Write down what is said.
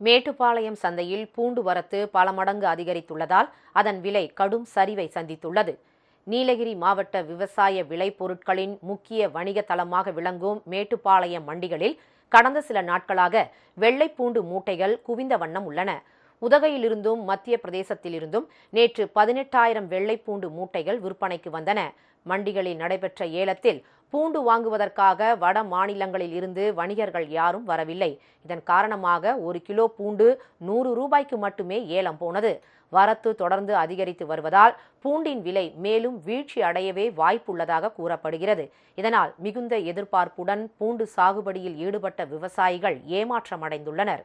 மேட்டுப்பாளையம் சந்தையில் பூண்டு வரத்து பல மடங்கு அதிகரித்துள்ளதால் அதன் விலை கடும் சரிவை சந்தித்துள்ளது. நீலகிரி மாவட்ட விவசாய விளைபொருட்களின் முக்கிய வணிக தளமாக விளங்கும் மேட்டுப்பாளையம் மண்டிகளில் கடந்த சில நாட்களாக வெள்ளைப்பூண்டு மூட்டைகள் குவிந்த வண்ணம் உள்ளன. உதகையிலிருந்தும் மத்திய பிரதேசத்திலிருந்தும் நேற்று பதினெட்டாயிரம் வெள்ளைப்பூண்டு மூட்டைகள் விற்பனைக்கு வந்தன. மண்டிகளில் நடைபெற்ற ஏலத்தில் பூண்டு வாங்குவதற்காக வட மாநிலங்களில் இருந்து வணிகர்கள் யாரும் வரவில்லை. இதன் காரணமாக ஒரு கிலோ பூண்டு நூறு ரூபாய்க்கு மட்டுமே ஏலம் போனது. வரத்து தொடர்ந்து அதிகரித்து வருவதால் பூண்டின் விலை மேலும் வீழ்ச்சி அடையவே வாய்ப்புள்ளதாக கூறப்படுகிறது. இதனால் மிகுந்த எதிர்பார்ப்புடன் பூண்டு சாகுபடியில் ஈடுபட்ட விவசாயிகள் ஏமாற்றமடைந்துள்ளனர்.